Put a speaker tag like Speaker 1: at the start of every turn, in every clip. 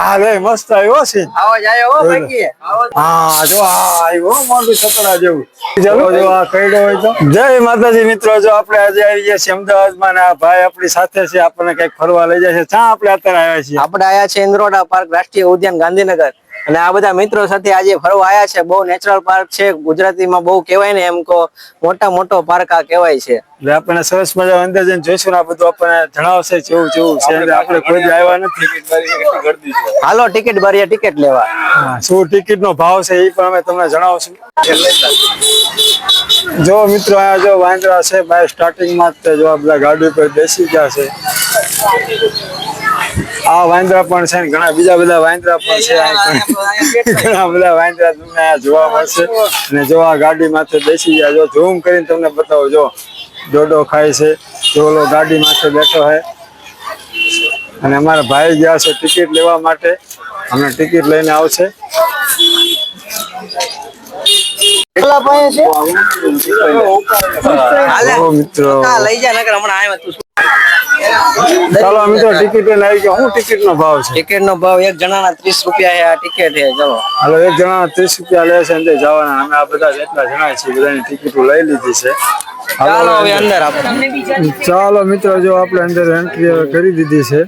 Speaker 1: હા રે મસ્ત આવ્યો છે
Speaker 2: આવાજ આવ્યો હો બાકી.
Speaker 1: હા જો આ આવ્યો છકડા જેવું. ચાલો જો આ કઈડો હોય તો. જય માતાજી મિત્રો જો આપણે આજે આવી ગયા છીએ અમદાવાદમાં ને આ ભાઈ આપણી સાથે છે આપણને કંઈક ફરવા લઈ જાય છે. ક્યાં આપણે અત્યારે આવ્યા છીએ.
Speaker 2: આપણે આયા છે ઇન્દ્રોડા પાર્ક રાષ્ટ્રીય ઉદ્યાન ગાંધીનગર. અને આ બધા મિત્રો સાથે આજે ફરવા આવ્યા છે. બહુ નેચરલ પાર્ક છે. ગુજરાતીમાં બહુ કહેવાય ને એમ કો મોટા મોટો પાર્ક આ કહેવાય છે.
Speaker 1: એટલે આપણને સરસ મજા અંદર જઈને જોઈશું આ બધું આપણને જણાવશે જેવું જેવું છે. આપણે કોઈ આવ્યા નથી.
Speaker 2: હાલો ટિકિટ ભરીએ ટિકિટ લેવા.
Speaker 1: શું ટિકિટ નો ભાવ છે એ પણ અમે તમને જણાવશું. જો મિત્રો આ જો વાંદરા છે બાય સ્ટાર્ટિંગમાં જ જો આ બધા ગાડી પર બેસી ગયા છે. આ વાંદરા પણ છે ને ઘણા બીજા બધા વાંદરા પણ છે. આ ઘણા બધા વાંદરા તમને આ જોવા મળશે. અને જો આ ગાડી માથે બેસી ગયા જો ઝૂમ કરીને તમને બતાવો જો ડોડો ખાય છે જો ઓલો ગાડી માથે બેઠો છે. અને અમારા ભાઈ ગયા છે ટિકિટ લેવા માટે. અમે ટિકિટ લઈને આવશે
Speaker 2: કેટલા પાસે છે હાલે
Speaker 1: જો મિત્રો
Speaker 2: કા લઈ જા નકર હમણાં આવ્યો તું
Speaker 1: ચાલો મિત્રો ટિકિટ આવી ગયા. હું ટિકિટ નો ભાવ છે?
Speaker 2: ટિકિટ નો ભાવ એક જણાના ત્રીસ રૂપિયા છે આ ટિકિટ છે ચલો.
Speaker 1: હાલો એક જણા ત્રીસ રૂપિયા લે છે અંદર જવાના. અમે આ બધા જેટલા જણા છીએ બધાની ટિકિટો લઈ લીધી છે.
Speaker 2: ચાલો હવે અંદર
Speaker 1: ચાલો મિત્રો જો આપણે અંદર એન્ટ્રી કરી દીધી છે.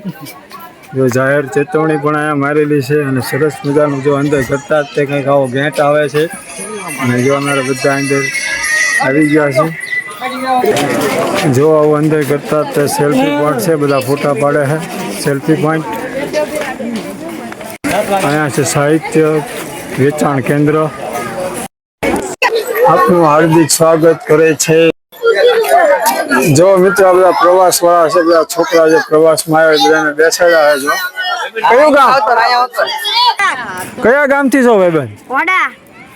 Speaker 1: જો જાહેર ચેતવણી પણ અહીંયા મારેલી છે અને સરસ મજાનું જો અંદર કરતા જ તે કંઈક આવો ગેટ આવે છે. અને જો અમારા બધા અંદર આવી ગયા છે. જો આવું અંદર કરતા જ તે સેલ્ફી પોઈન્ટ છે, બધા ફોટા પાડે છે. સેલ્ફી પોઈન્ટ અહીંયા છે સાહિત્ય વેચાણ કેન્દ્ર. આપનું હાર્દિક સ્વાગત કરે છે. જો મિત્રો આ બધા પ્રવાસ વાળા છે, બધા છોકરા જે પ્રવાસમાં આવે બધાને બેસાડ્યા છે જો. કયું ગામ? કયા ગામથી છો ભાઈબંધ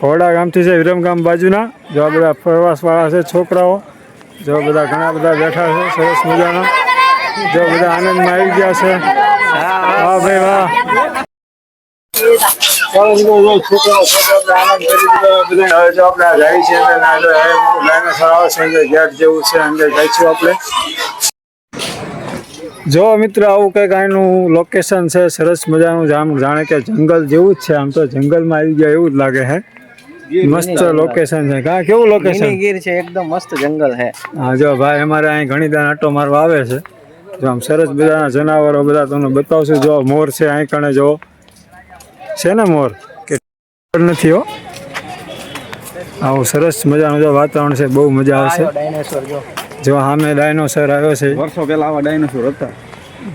Speaker 1: ઘોડા ગામથી છે વિરમગામ બાજુના. જો આ બધા પ્રવાસવાળા છે, છોકરાઓ. જો બધા ઘણા બધા બેઠા છે, સરસ મજાના. જો બધા આનંદમાં આવી ગયા છે. વાહ ભાઈ, વાહ. છોકરાઓ જો જેવું મિત્ર, આવું કંઈક આનું લોકેશન છે, સરસ મજાનું, જામ જાણે કે જંગલ જેવું જ છે. આમ તો જંગલમાં આવી ગયા એવું જ લાગે છે મસ્ત લોકેશન છે. કા કેવું લોકેશન
Speaker 2: ગીર છે એકદમ મસ્ત જંગલ છે.
Speaker 1: હા જો ભાઈ અમારે અહીં ઘણી દાન આટો મારવા આવે છે. જો આમ સરસ બધાના જનાવરો બધા તમને બતાવશું. જો મોર છે અહીં કણે જો. છે ને મોર? કે નથી હો? આવું સરસ મજાનું જો વાતાવરણ છે બહુ મજા આવશે.
Speaker 2: ડાયનાસોર જો.
Speaker 1: જો સામે ડાયનોસર આવ્યો છે.
Speaker 3: વર્ષો પહેલા આવા ડાયનોસોર હતા.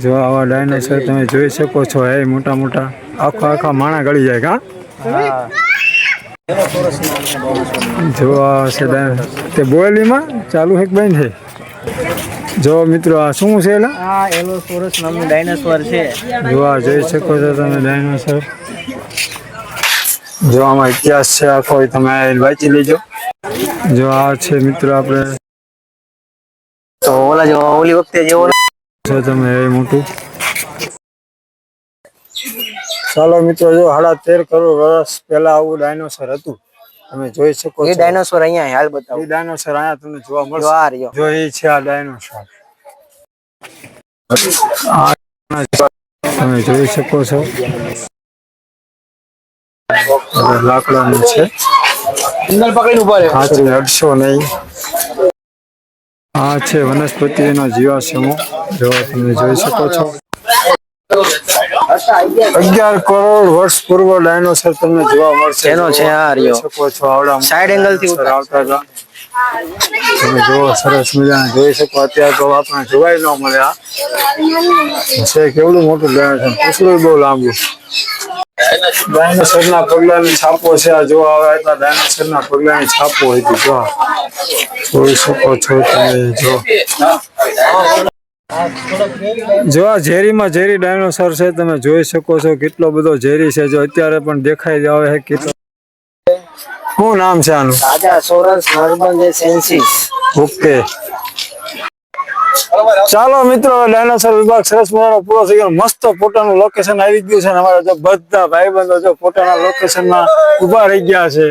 Speaker 1: જો આવા ડાયનોસર તમે જોઈ શકો છો. એ મોટા મોટા આખા આખા માણા ગળી જાય કા?
Speaker 2: હા.
Speaker 1: જો આ તે બોયલીમાં ચાલુ છે કે બંધ છે. જો મિત્રો આ શું છે
Speaker 2: આ એલોસોરસ નામનું ડાયનોસોર છે.
Speaker 1: જો આ જોઈ શકો છો તમે ડાયનોસોર. જો આમાં ઇતિહાસ છે આખો કોઈ તમે વાંચી લેજો. જો આ છે મિત્રો આપણે.
Speaker 2: તો ઓલા જો ઓલી વખતે જેવો
Speaker 1: છે તમે એ મોટું. ચાલો મિત્રો જો સાડા તેર કરોડ વર્ષ પહેલા આવું ડાયનોસર હતું તમે જોઈ શકો
Speaker 2: એ
Speaker 1: છો.
Speaker 2: ડાયનાસોર અહીંયા હાલ
Speaker 1: એ
Speaker 2: બતાવો
Speaker 1: ડાયનોસર અહીંયા તમને જોવા
Speaker 2: જો
Speaker 1: મળશે
Speaker 2: આ રહ્યો.
Speaker 1: જો એ છે આ ડાયનોસર તમે જોઈ શકો છો. લાકડાનું છે.
Speaker 2: રહ્યો
Speaker 1: અડશો નહીં. આ છે વનસ્પતિનો જો તમે જોઈ શકો છો. અગિયાર કરોડ વર્ષ પૂર્વ ડાયનોસર તમને જોવા મળશે.
Speaker 2: એનો છે આ રહ્યો.
Speaker 1: શકો છો આવડા
Speaker 2: Side angle થી
Speaker 1: આવતા હતા તમે જોવો સરસ મજા જોઈ શકો. અત્યારે તો આપણે જોવાય ન મળે આ. છે કેવડું મોટું ડાયનોસર? પૂછડું બહુ લાંબુ. ડાયનોસર ના પગલાની છાપો છે આ. જોવા આવે એટલા ડાયનોસર ના પગલાની છાપો હતી. જો જોઈ શકો છો તમે જો. જો આ ઝેરીમાં ઝેરી ડાયનોસર છે તમે જોઈ શકો છો કેટલો બધો ઝેરી છે જો અત્યારે પણ દેખાઈ આવે છે કેટલો શું નામ છે આનું?
Speaker 2: Rajasaurus narmadensis.
Speaker 1: ઓકે. ચાલો મિત્રો ડાયનોસર વિભાગ સરસ મજાનો પૂરો થઈ ગયો. મસ્ત પોતાનું લોકેશન આવી ગયું છે અમારા જો બધા ભાઈબંધો જો પોતાના લોકેશનમાં ઊભા રહી ગયા છે.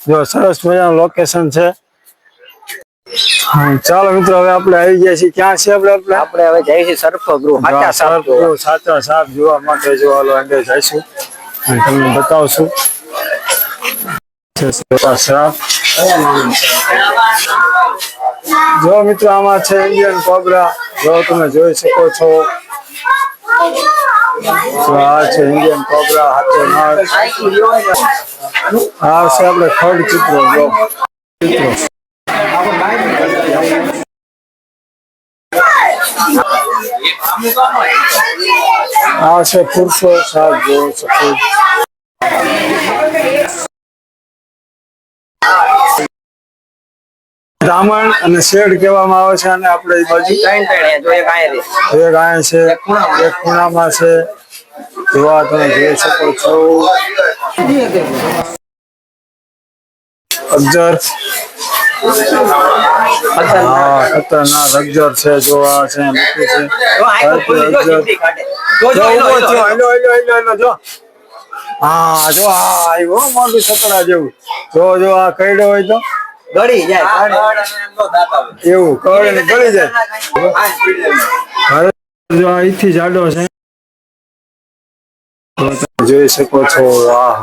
Speaker 1: જો સરસ મજાનું લોકેશન છે. ચાલો મિત્રો હવે આપણે આવી ગયા છીએ. ક્યાં છે આપણે આપણે?
Speaker 2: આપણે હવે જઈએ છીએ સર્પગૃહ સાચા સાપ
Speaker 1: સાચા સાપ જોવા માટે જોવા અંદર જઈશું. અને તમને બતાવશું. સાપ. જો મિત્રો આમાં છે ઇન્ડિયન કોબરા જો તમે જોઈ શકો છો. આ છે ઇન્ડિયન કોબરા હાથો નાગ આ છે આપણે ખડ ચિત્રો જો. ચિત્રો. આ છે પુરુષો સાપ જોઈ શકો બ્રાહ્મણ અને શેડ કહેવામાં આવે છે અને આપણે બાજુ.
Speaker 2: એક આય
Speaker 1: છે એક ખૂણામાં. છે. જોવા તમે જોઈ શકો છો. અગજર હા ખતરનાક અગજર છે લખ્યું હા જો આ આવ્યો મોટું છકડા જેવું. જો જો આ કઈડો હોય તો.
Speaker 2: ગળી જાય.
Speaker 1: એવું કવડે ને ગળી જાય. જો અહીંથી જાડો છે. તમે જોઈ શકો છો વાહ.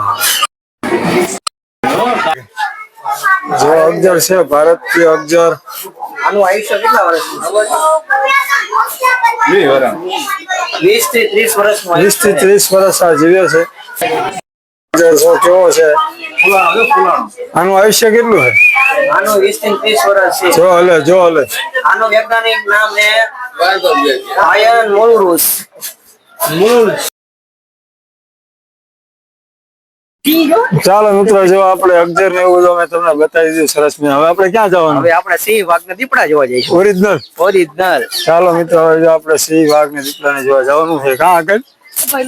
Speaker 1: અગજર છે ભારતીય અગજર.
Speaker 2: આનું આયુષ્ય કેટલા વર્ષ વીસથી ત્રીસ વર્ષનું વીસથી
Speaker 1: ત્રીસ વર્ષ આ જીવે છે. કેવો છે? આનું આયુષ્ય કેટલું છે?
Speaker 2: આનું વીસથી ત્રીસ વર્ષ છે.
Speaker 1: જો હલે જો હલે.
Speaker 2: આનું વૈજ્ઞાનિક નામ છે આયન મોલરુસ. મૂળ
Speaker 1: ચાલો મિત્રો જો આપણે અગજર ને એવું બધું મેં તમને બતાવી દીધું સરસ મેં હવે આપણે ક્યાં જવાનું?
Speaker 2: હવે આપણે સિંહ વાઘ ને દીપડા જોવા જઈશું.
Speaker 1: ઓરિજિનલ
Speaker 2: ઓરિજિનલ
Speaker 1: ચાલો મિત્રો હવે જો આપણે સિંહ વાઘ ને દીપડાને જોવા જવાનું છે. ક્યાં આગળ?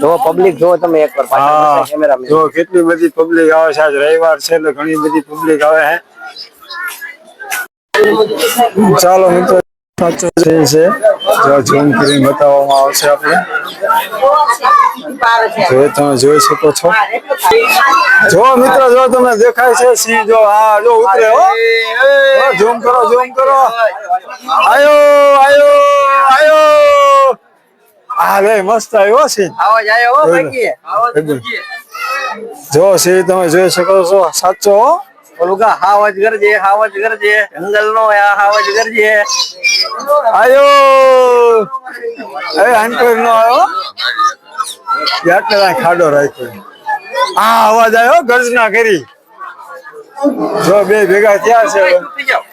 Speaker 2: જો પબ્લિક જો તમે એકવાર
Speaker 1: હા.
Speaker 2: પાછળ કેમેરામેન
Speaker 1: જો કેટલી બધી પબ્લિક આવે છે. આજ રવિવાર છે એટલે ઘણી બધી પબ્લિક આવે છે. ચાલો મિત્રો સાચો છે છે. જો ઝૂમ કરીને બતાવવામાં આવશે આપણે. જો તમે જોઈ શકો છો. જો મિત્રો જો તમને દેખાય છે સિંહ જો હા જો ઉતરે હો. ઝૂમ કરો ઝૂમ કરો. આયો આયો આયો. આ લે મસ્ત આવ્યો સિંહ.
Speaker 2: આવાજ આવ્યો હો બાકી.
Speaker 1: એકદમ. જો સિંહ તમે જોઈ શકો છો સાચો હો
Speaker 2: ઓલું કા હાવજ કરજે હાવજ કરજે જંગલ નો આ હાવજ કરજે.
Speaker 1: આયો! એ હંટર નો આવ્યો યાત્રા ખાડો રાખ્યો. આ અવાજ આવ્યો ગર્જના કરી. જો બે ભેગા થયા છે હવે.
Speaker 2: તૂટી જાઓ.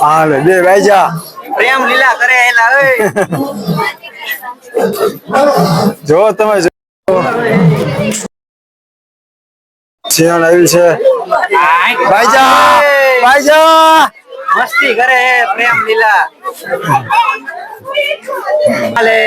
Speaker 1: હા લે બે વાજા
Speaker 2: પ્રેમ લીલા કરે એલા
Speaker 1: જો તમે સિંહણ આવી છે. ભાઈજા ભાઈજા.
Speaker 2: મસ્તી કરે પ્રેમ લીલા. હાલે.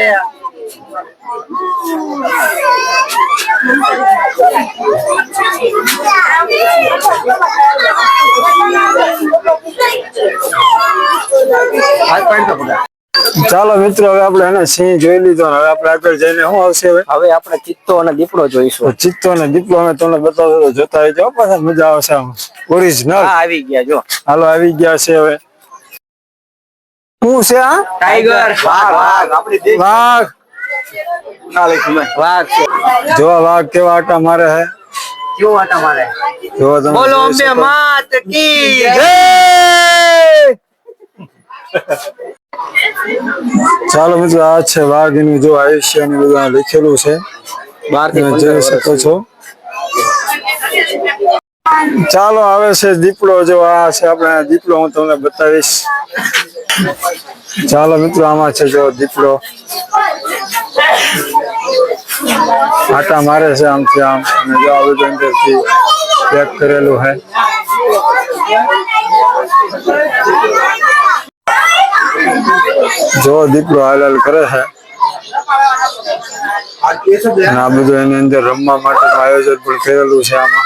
Speaker 1: ચાલો મિત્રો હવે આપણે એને સિંહ જોઈ લીધો ને હવે આપણે આગળ જઈને શું આવશે હવે?
Speaker 2: હવે આપણે ચિત્તો અને દીપડો
Speaker 1: તો
Speaker 2: જોઈશું
Speaker 1: ચિત્તો ને દીપલો અમે તમને બતાવો તો જોતા આવી જાઓ પાછા મજા આવશે આમ. ઓરિજિનલ
Speaker 2: હા આવી ગયા જો.
Speaker 1: હાલો આવી ગયા છે હવે. શું છે આ
Speaker 2: ટાઈગર વાઘ વાઘ. આપણી
Speaker 1: વાઘ.
Speaker 2: વાઘ છે.
Speaker 1: જો વાઘ કેવા આટા મારે હે?
Speaker 2: કેવું આટા મારે?
Speaker 1: જો તમે
Speaker 2: બોલો
Speaker 1: જોઈ
Speaker 2: અંબે
Speaker 1: શકો.
Speaker 2: માત કી
Speaker 1: જય! ચાલો મિત્રો આ છે વાઘ જો આયુષ્ય ને બધું લખેલું છે.
Speaker 2: બાર
Speaker 1: જઈ શકો છો. ચાલો આવે છે દીપડો. જો આ છે આપણે દીપડો હું તમને બતાવીશ. ચાલો મિત્રો આમાં છે જો દીપડો. આટા મારે છે આમથી આમ. અને જો આવી અંદરથી પેક કરેલું છે. જો દીપડો હાલ કરે છે. આ બધું એની અંદર રમવા માટેનું આયોજન પણ કરેલું છે આમાં.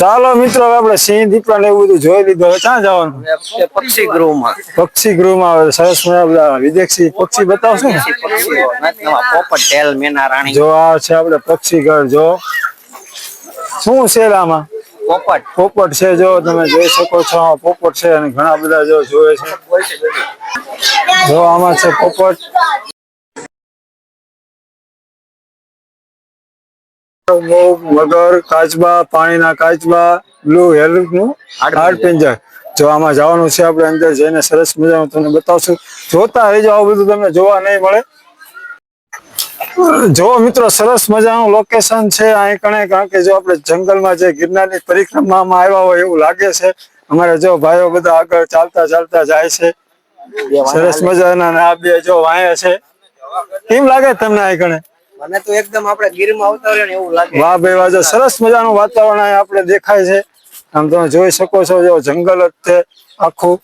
Speaker 1: ચાલો મિત્રો આપણે સિંહ દીપડા ને એવું બધું જોઈ લીધું. હવે ક્યાં જવાનું?
Speaker 2: પક્ષી પક્ષી ગૃહમાં.
Speaker 1: પક્ષી ગૃહમાં આવે. સરસ મજા બધા વિદેશી પક્ષી બતાવશો ને?
Speaker 2: પોપટ ટેલ મેના રાણી.
Speaker 1: જો આ છે આપણે પક્ષી ઘર જો. શું છે આમાં?
Speaker 2: પોપટ.
Speaker 1: પોપટ છે જો તમે જોઈ શકો છો પોપટ છે અને ઘણા બધા જો જોવે છે. જો આમાં છે પોપટ. મગર કાચબા પાણીના કાચબા બ્લુ હેલ્પનું હાડપિંજર. જો આમાં જવાનું છે આપણે અંદર જઈને સરસ મજાનું તમને બતાવશું. જોતા રહેજો આવું બધું તમને જોવા નહીં મળે. જો મિત્રો સરસ મજાનું લોકેશન છે. અહીં કણે કારણ કે જો આપણે જંગલમાં જે ગિરનારની પરિક્રમામાં આવ્યા હોય એવું લાગે છે. અમારે જો ભાઈઓ બધા આગળ ચાલતા ચાલતા જાય છે. સરસ મજાના આ બે જો વાયા છે. કેમ લાગે તમને અહીં કણે?
Speaker 2: મને તો એકદમ આપણે ગીરમાં આવતા હોય ને એવું લાગે.
Speaker 1: વાહ ભાઈ વાહ જો સરસ મજાનું વાતાવરણ અહીં આપણે દેખાય છે. આમ તમે જોઈ શકો છો જો જંગલ જ છે આખું.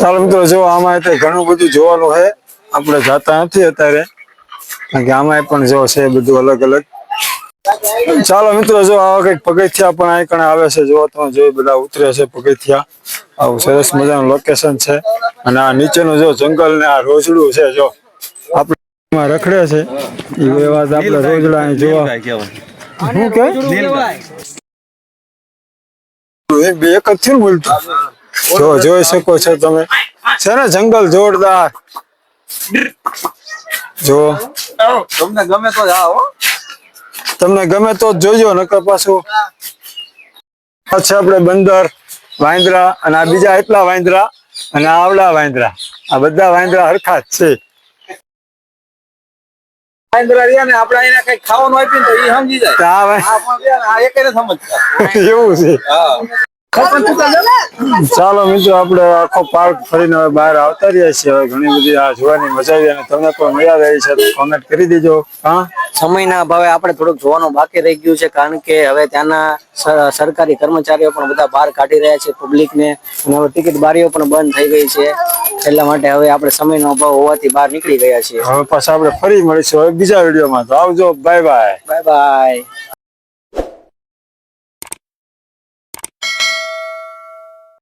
Speaker 1: ચાલો મિત્રો જો આમાં ઘણું બધું જોવાનું છે. આપણે જાતા નથી અત્યારે. કારણ કે આમાં પણ જો છે બધું અલગ અલગ. ચાલો મિત્રો, જો આવા કંઈક પગથિયા પણ અહીં કણે આવે છે જો તમે જોઈ બધા ઉતરે છે પગથિયા. આવું સરસ મજાનું લોકેશન છે. અને આ નીચેનું જો જંગલ ને આ રોજડું છે, જો. આપણે રખડે છે. એ વાત આપણે રોજડા જોવા. શું કે? બે એક જ થયું બોલતું જો જોઈ શકો છો તમે. છે ને જંગલ જોરદાર. જો.
Speaker 2: તમને ગમે તો જાઓ
Speaker 1: તમને ગમે તો જોજો નકર પાછું આ આપણે બંદર વાંદરા અને આ બીજા એટલા વાંદરા અને આ આવડા વાંદરા. આ બધા વાંદરા હરખા જ છે. એવું છે. ચાલો મિત્રો આપણે આખો પાર્ક ફરીને હવે બહાર આવતા રહ્યા છીએ. હવે ઘણી બધી આ જોવાની મજા આવી અને તમને પણ મજા રહી છે તો કોમેન્ટ કરી દેજો. હા?
Speaker 2: સમયના અભાવે આપણે થોડુંક જોવાનું બાકી રહી ગયું છે કારણ કે હવે ત્યાંના સરકારી કર્મચારીઓ પણ બધા બહાર કાઢી રહ્યા છે પબ્લિકને અને હવે ટિકિટ બારીઓ પણ બંધ થઈ ગઈ છે. એટલા માટે હવે આપણે સમયનો અભાવ હોવાથી બહાર નીકળી ગયા છીએ.
Speaker 1: હવે પાછા આપણે ફરી મળીશું હવે બીજા વિડીયોમાં. તો આવજો. Bye bye
Speaker 2: bye bye